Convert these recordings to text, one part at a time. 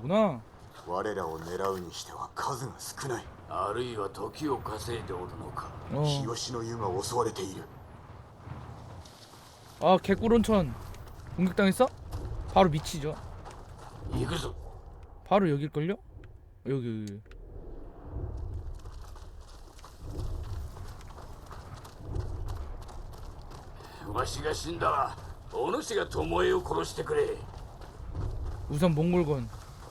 거구나 我らを狙うにしては数が少ないあるいは時を稼いでおるのか 어. 日吉の湯が襲われている 아 개꿀온천 공격당했어? 바로 미치죠 行くぞ 바로 여길걸요? 여기 여기 わしが死んだらお主が巴を殺してくれ 우선 몽골건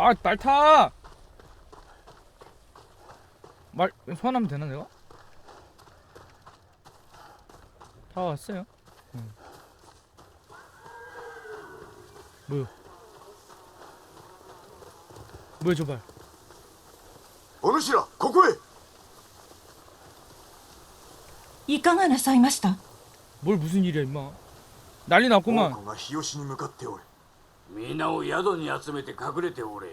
아 말타 말 소환하면 되나 내가? 다 왔어요 응. 뭐요? 뭐야 저발 お主らここへいかがなさいました 뭘 무슨 일이야 임마 난리 났구만 猛虎が日吉に向かっておる 皆を宿に集めて隠れておれ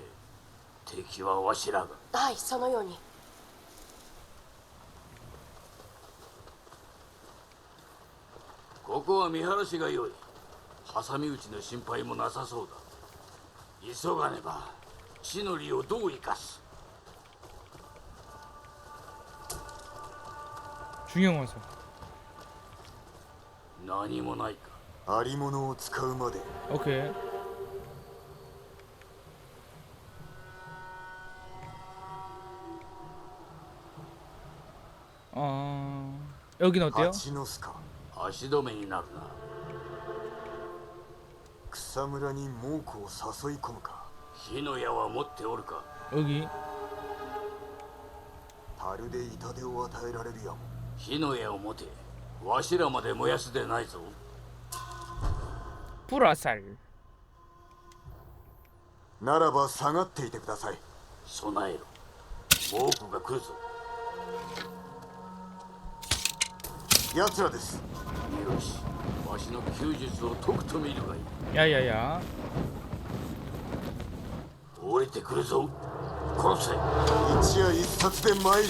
敵はわしらがはいそのようにここは見晴らしが良い挟み撃ちの心配もなさそうだ急がねば地の利をどう生かす 중형 와서 何もないかありものを使うまで 오케이 어 여긴 어때요? 蜂の巣か足止めになるな草むらに猛虎を誘い込むか火の矢は持っておるか 여기 樽で痛手を与えられるやも火の矢を持てわしらまで燃やすでないぞ 뿌라살 ならば下がっていてください備えろ猛虎が来るぞ 奴らです。よし。わしの休術を解くと見るがいい。いやいやいや。降りてくるぞ。殺せ。一夜一冊で参る。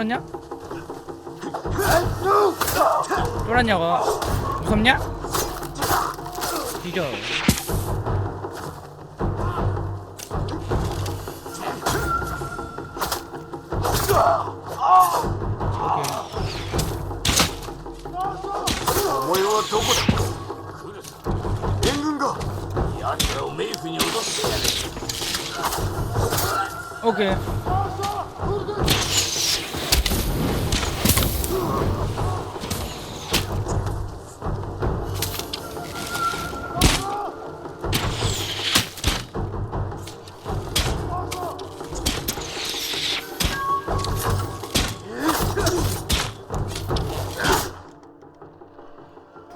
쫄았냐? 쫄았냐고 무섭냐? 뒤져 오케이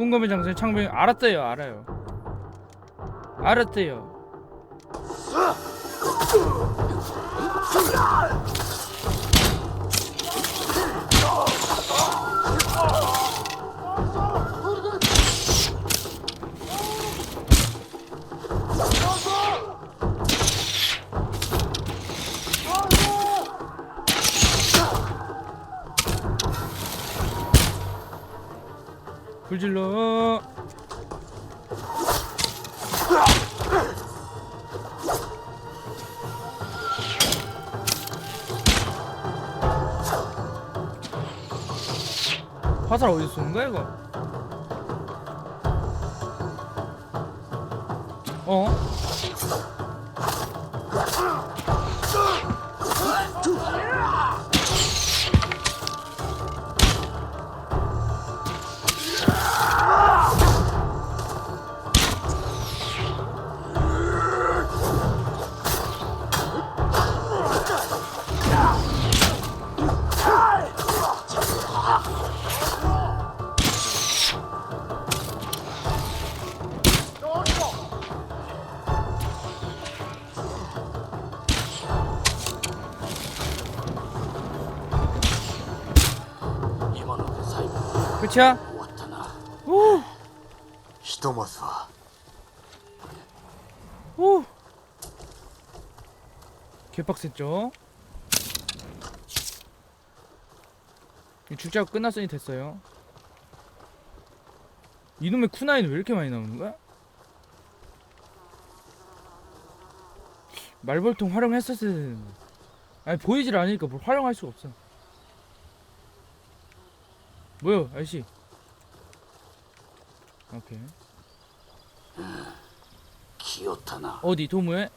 풍검의 장소에 창병 알았어요 알아요. 알았어요 불질러 화살 어디서 쏘는 거야 이거? 어? 끝이야? 終わったな 오! ひとまずは 오! 개빡셌죠? 이 출자가 끝났으니 됐어요 이놈의 쿠나이는 왜 이렇게 많이 나오는 거야? 말벌통 활용했었어야 되는데 아니 보이질 않으니까 뭘 활용할 수가 없어 뭐요 아저씨 오케이 来よったな 어디 도무에?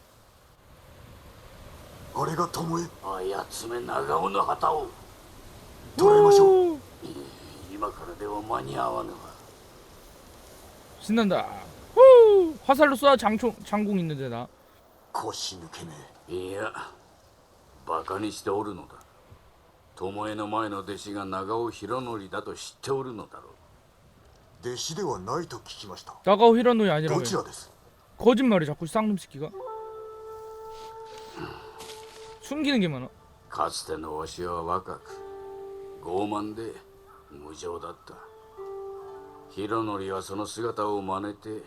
あれが巴あやつめ長尾の旗を捕らえましょうう今からでは間に合わぬわ 신난다 후! 화살로 쏴 장총 장공 있는데 나 腰抜けめいやバカにしておるのだ 巴の前の弟子が長尾博則だと知っておるのだろう弟子ではないと聞きました 나가오 히라노이 아니라며 どちらです 거짓말이 자꾸 쌍놈 새끼가 숨기는 게 많아 かつてのわしは若く傲慢で無情だった博則はその姿を真似て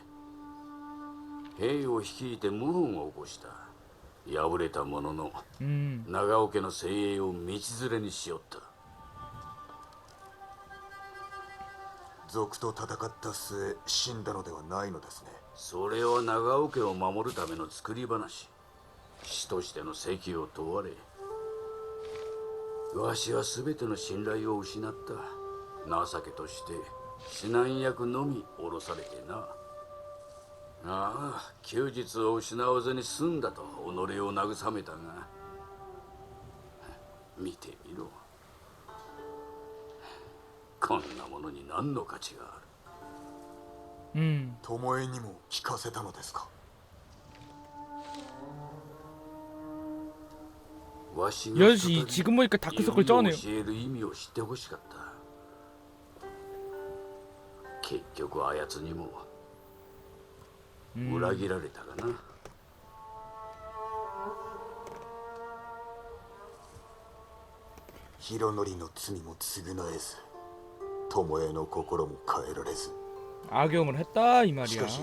兵を率いて謀反を起こした 敗れたものの음長尾家の精鋭を道連れにしよった。賊と戦った末死んだのではないのですね。それは長尾家を守るための作り話。死としての責を問われわしは全ての信頼を失った。情けとして指南役のみ降ろされてなああ休日を失わずに済んだと己を慰めたが見てみろこんなものに何の価値がある 음. 巴にも聞かせたのですかわしが 여시 지금 보니까 다크서클 쩌네요 教える意味を知ってほしかった結局あやつにも 음. 裏切られたがな、博則の罪も償えず巴の心も変えられず 악용을 했다 이 し 말이야 かし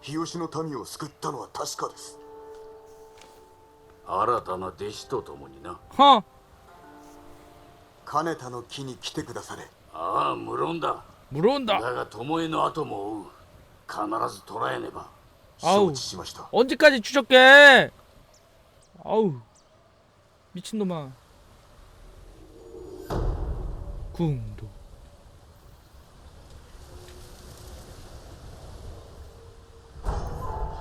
日吉の民を救ったのは確かです新たな弟子と共にな 허! 金田の木に来てくだされああ無論だ 물어온다 だが巴の後も追う必ず捕らえねば 아우 承知しました 언제까지 추적해 아우 미친놈아 궁도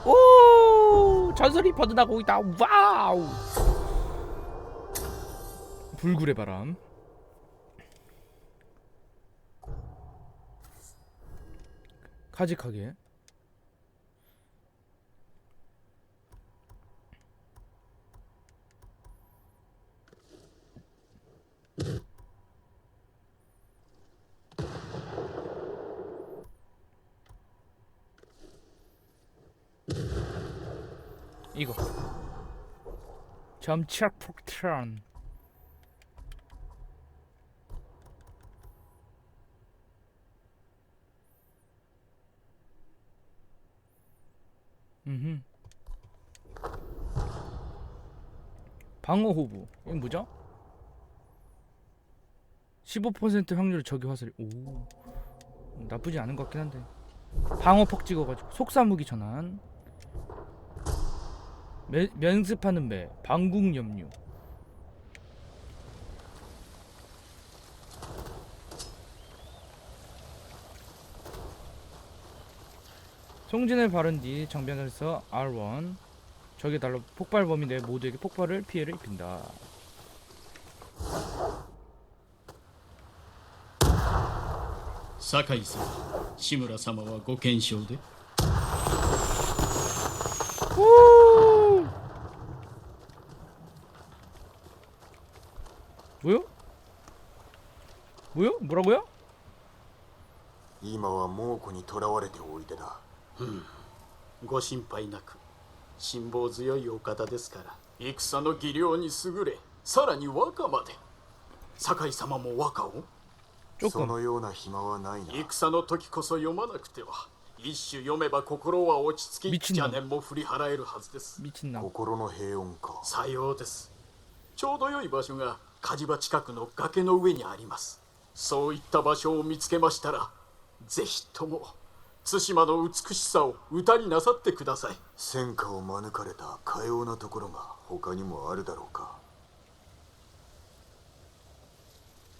오 전설이 퍼져나고 있다 와우 불굴의 바람 가직하게 이거. 점차 폭탄. 방어 후보 이건 뭐죠? 15% 확률 적이 화살이. 오. 나쁘지 않은 것 같긴 한데. 방어 폭 찍어가지고. 속사무기 전환. 매, 면습하는 매 방국 염류. 송진을 바른 뒤 정변에서 R1 적에 달러 폭발 범위 내 모두에게 폭발을 피해를 입힌다 酒井さん志村様はご健勝で 뭐요? 뭐요? 뭐라고요? 今は猛虎に囚われておいでだご心配なく辛抱強いお方ですから戦の技量に優れさらに和歌まで酒井様も和歌を そのような暇はないな。戦の時こそ読まなくては。一種読めば心は落ち着き邪念も振り払えるはずです。心の平穏か。さようです。ちょうど良い場所が火事場近くの崖の上にあります。そういった場所を見つけましたらぜひとも対馬の美しさを歌になさってください。戦火を免れたかようなところが他にもあるだろうか。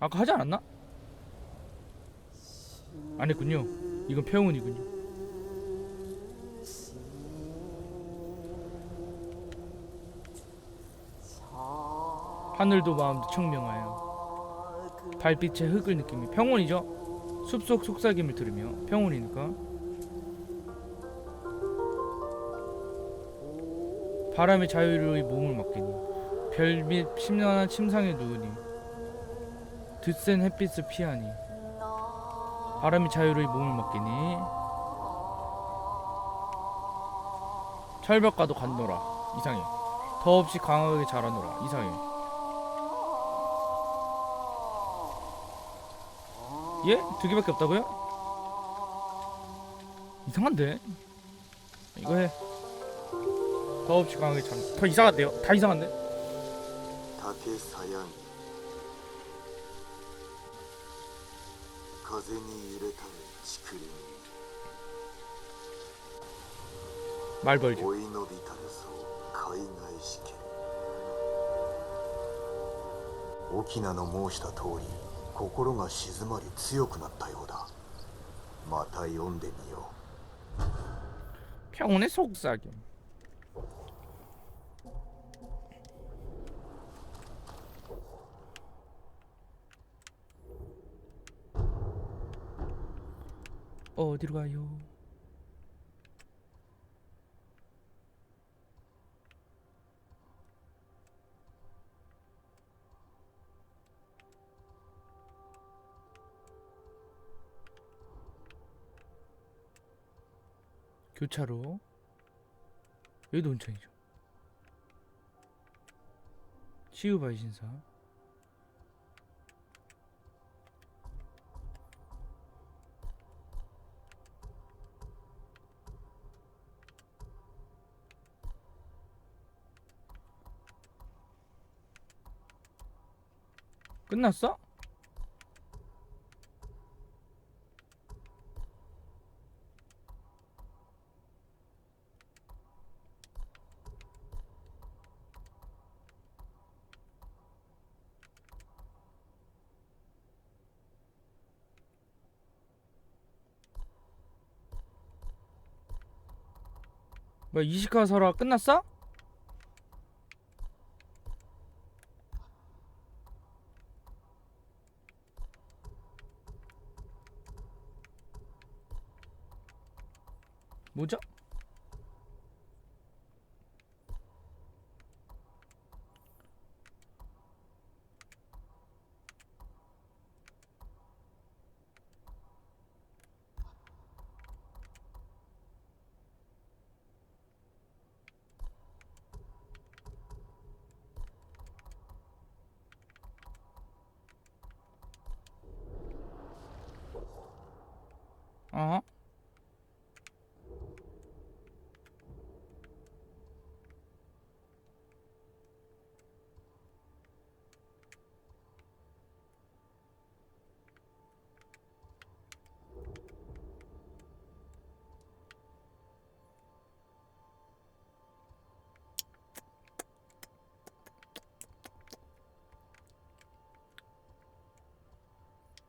아까 하지 않았나? 안 했군요. 이건 평운이군요. 하늘도 마음도 청명하여 달빛의 흙을 느끼며 평온이죠. 숲속 속삭임을 들으며 평온이니까. 바람의 자유로이 몸을 맡기니 별빛 심란한 침상에 누우니 드센 햇빛을 피하니 바람이 자유로이 몸을 맡기니 철벽과도 간노라 이상해 더없이 강하게 자라노라 이상해 예? 두 개밖에 없다고요? 이상한데? 이거 해 더없이 강하게 자라 더 이상한데요? 다 이상한데? 다케사얀 風に揺れたる竹林 말 벌죠 追い伸びたるそう海外しけ沖縄の申した通り心が静まり強くなったようだまた読んでみよ 평온의 속삭임 어디로 가요? 교차로. 여기도 온천이죠. 치유바이 신사 끝났어? 뭐 이시카설화 끝났어?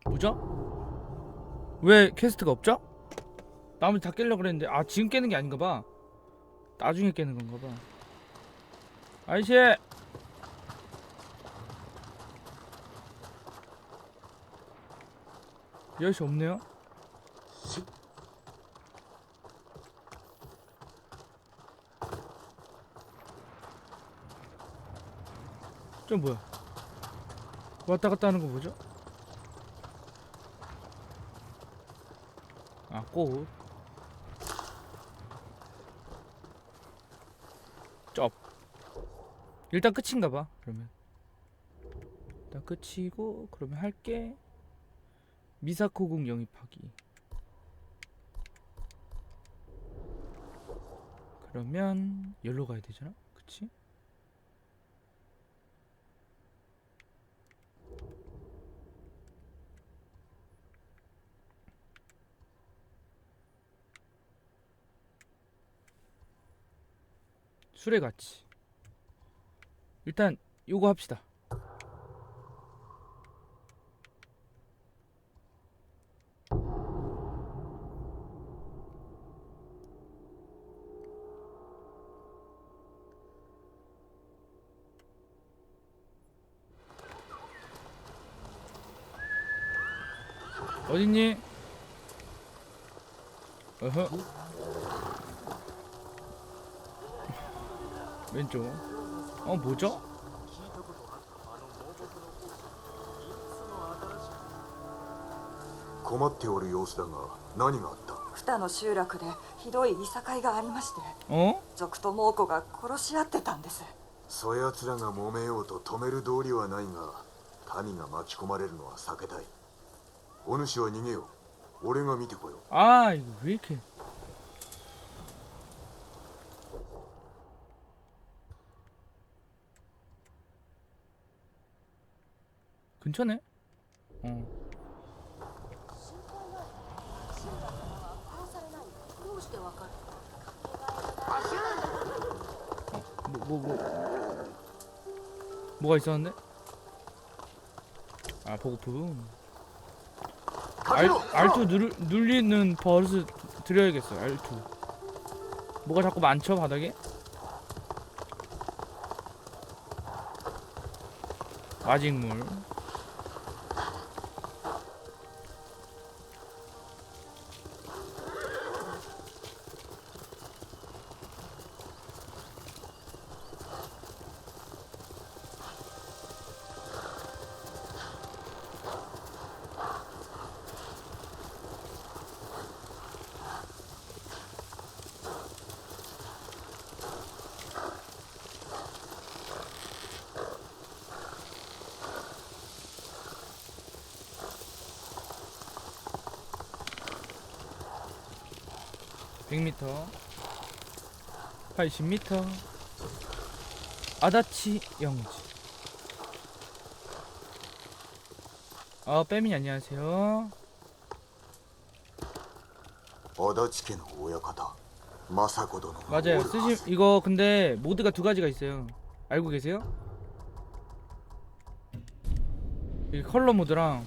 뭐죠? 왜 퀘스트가 없죠? 나머지 다 깨려고 그랬는데 아 지금 깨는 게 아닌가 봐 나중에 깨는 건가 봐 아이씨 이 아저씨 없네요 저 뭐야 왔다 갔다 하는 거 뭐죠? 아, 꽃. 쩝. 일단 끝인가 봐. 그러면. 일단 끝이고 그러면 할게. 미사코궁 영입하기. 그러면 여기로 가야 되잖아. 그치? 술에 같이. 일단 요거 합시다. 어딨니? 어허. 왼쪽. 어 뭐죠? 困っておる様子だが何があった二の集落でひどいいさかいがありまして 어? 族と猛虎が殺し合ってたんですそやつらが揉めようと止める道理はないが民が巻き込まれるのは避けたいお主は逃げよう俺が見てこよう 아 이거 왜 이 괜찮네. 어. 어. 뭐, 뭐, 뭐. 뭐가 있었는데? 아, 보고품. 알, 알투 누르, 눌리는 버릇 드려야겠어, 알투. 뭐가 자꾸 많죠, 바닥에? 마직물. 1 0 0m 80m 아다치 영지 아 빼미 안녕하세요 足立家の親方政子殿が 맞아요 おるはず 쓰시 이거 근데 모드가 두 가지가 있어요 알고 계세요? 이 컬러 모드랑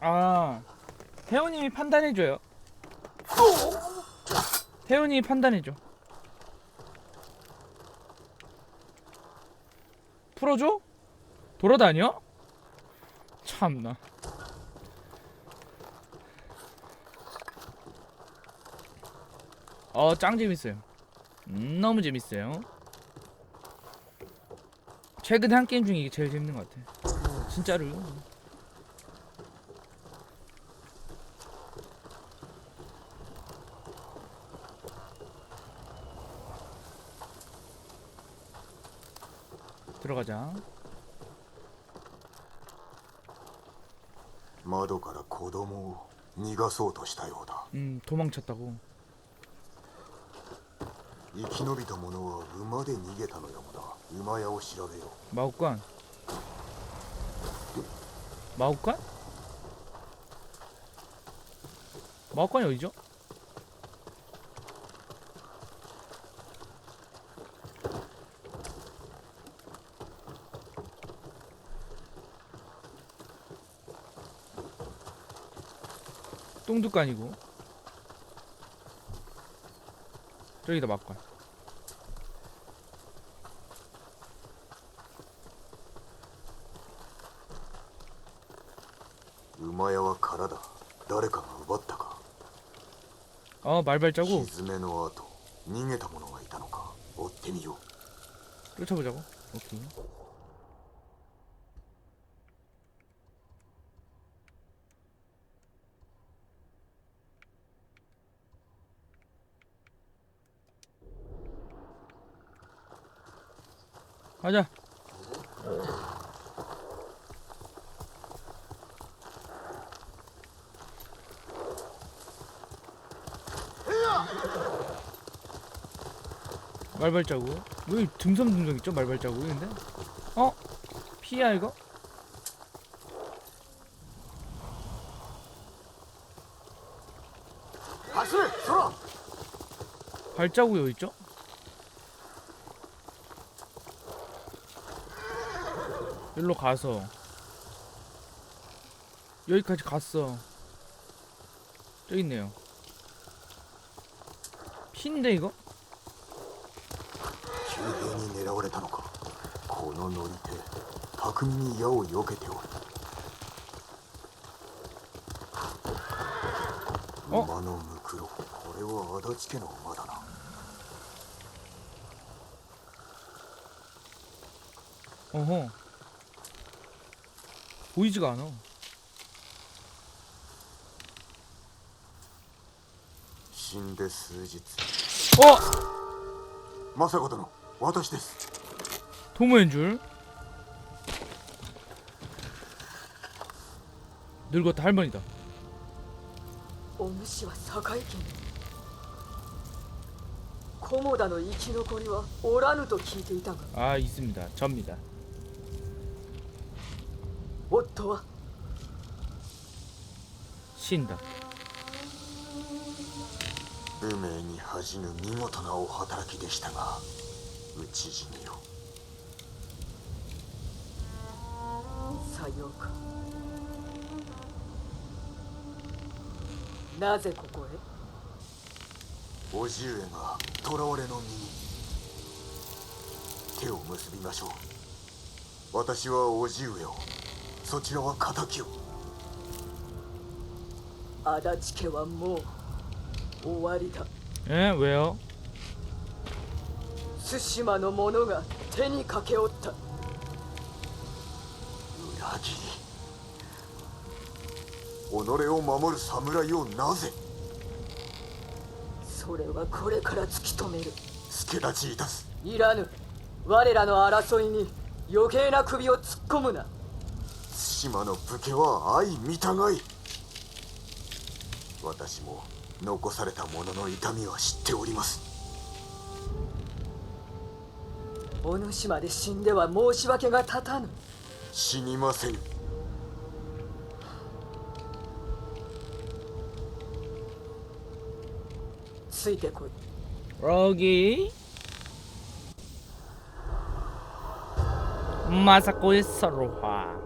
아 태훈님이 판단해줘요. 태훈이 판단해줘. 풀어줘? 돌아다녀? 참나. 어 짱 재밌어요. 음, 너무 재밌어요. 최근에 한 게임 중에 이게 제일 재밌는 것 같아. 진짜로 들어가자 窓から子供を逃がそうとしたようだ 음 도망쳤다고 生き延びた者は馬で逃げたのやもな馬屋を調べよ 마국관 마국관? 마국관이 어디죠? 똥두관이고 저기다 마국관 う馬屋は空だ誰かが奪ったか 어 말발자국 蹄の後逃げた者がいたのか追ってみよう 쫓아보자고 오케이 가자. 말발자국. 뭐 왜 듬성듬성 있죠? 말발자국인데? 어? 피야 이거? 발자국이 어딨죠? 일로 가서. 여기까지 갔어. 저기 있네요. 피인데 이거? 주변이 내려오래다놓고 고노 노리테 박음미 여우 요게테오 어? 마노 무크로 고래와 아다치케노 마다나 어허. 보이지가 않아. 신데 수지. 어! 마사고도노, 私です. 도모인 줄. 늙었다 할머니다. 오무시와 사가이겐. 고모다노 이키노코리와 오라누도 키이테이다가. 아 있습니다. 접니다. 夫は？신 다. 無名に恥じぬ見事なお働きでしたが討ち死にをさようか。なぜここへ？叔父上が囚われの身に。手を結びましょう。私は叔父上をそちらは敵を。足立家はもう終わりだ。えウェア対馬の者が手にかけおった。裏切り。己を守る侍をなぜ？それはこれから突き止める。助立ちいたす。いらぬ。我らの争いに余計な首を突っ込むな。島の武家は相見たがい私も残された者の痛みは知っております。お主島で死んでは申し訳が立たぬ。死にませんついてこい。ロギーまさこいっサロハ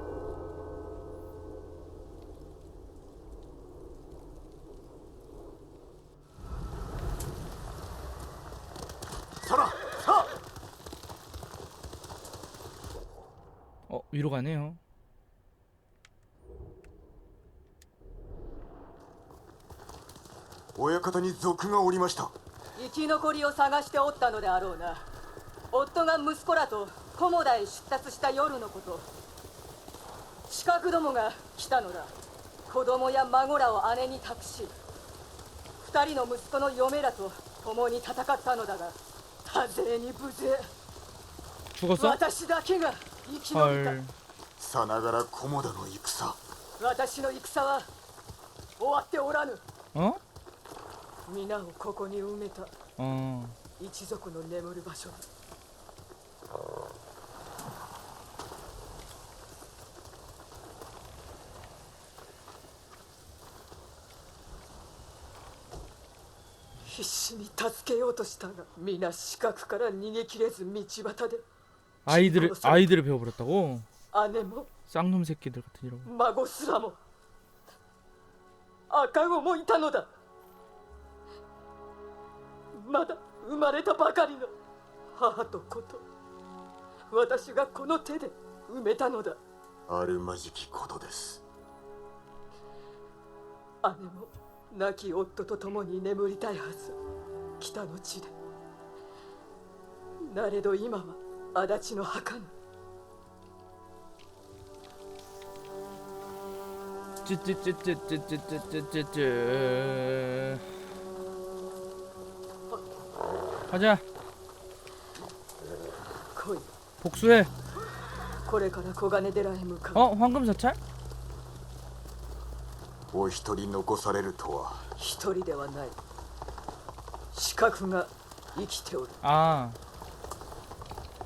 위로 가네요. 親方に賊がおりました生き残りを探しておったのであろうな夫が息子らと菰田へ出立した夜のこと近くどもが来たのだ子供や孫らを姉に託し二人の息子の嫁らと共に戦ったのだが多勢に無勢 죽었어? 私だけが 生き延びた、はい、さながらコモダの戦。私の戦は終わっておらぬ。ん？皆をここに埋めた。うん。一族の眠る場所。必死に助けようとしたが皆死角から逃げ切れず道端で。 아이들을 아이들을 배워버렸다고? 姉も 쌍놈 새끼들 같은 이런. 孫すらも赤子もいたのだまだ生まれたばかりの母と子と私がこの手で埋めたのだあるまじきことです姉も亡き夫と共に眠りたいはず北の地でなれど今は 足立の墓に 쯔쯔쯔쯔쯔쯔쯔쯔쯔. 가자. 来い 복수해. これから小金寺へ向かう 어 황금 사찰? お一人残されるとは一人ではない資格が生きておる 아.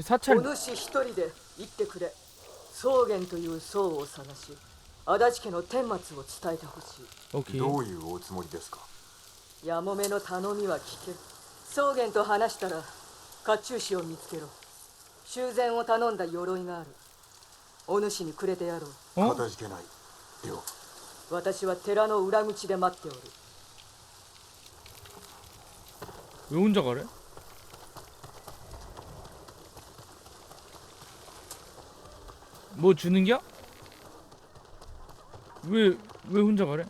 사찰 お主一人で行ってくれ草原という僧を探し足立家の顛末を伝えてほしい 오케이 どういうおつもりですかやもめの頼みは聞ける草原と話したら甲冑師を見つけろ修繕を頼んだ鎧があるお主にくれてやろう 어? かたじけないでは私は寺の裏口で待っておる 왜 혼자 가래? 뭐 주는겨? 왜, 왜 혼자 가래?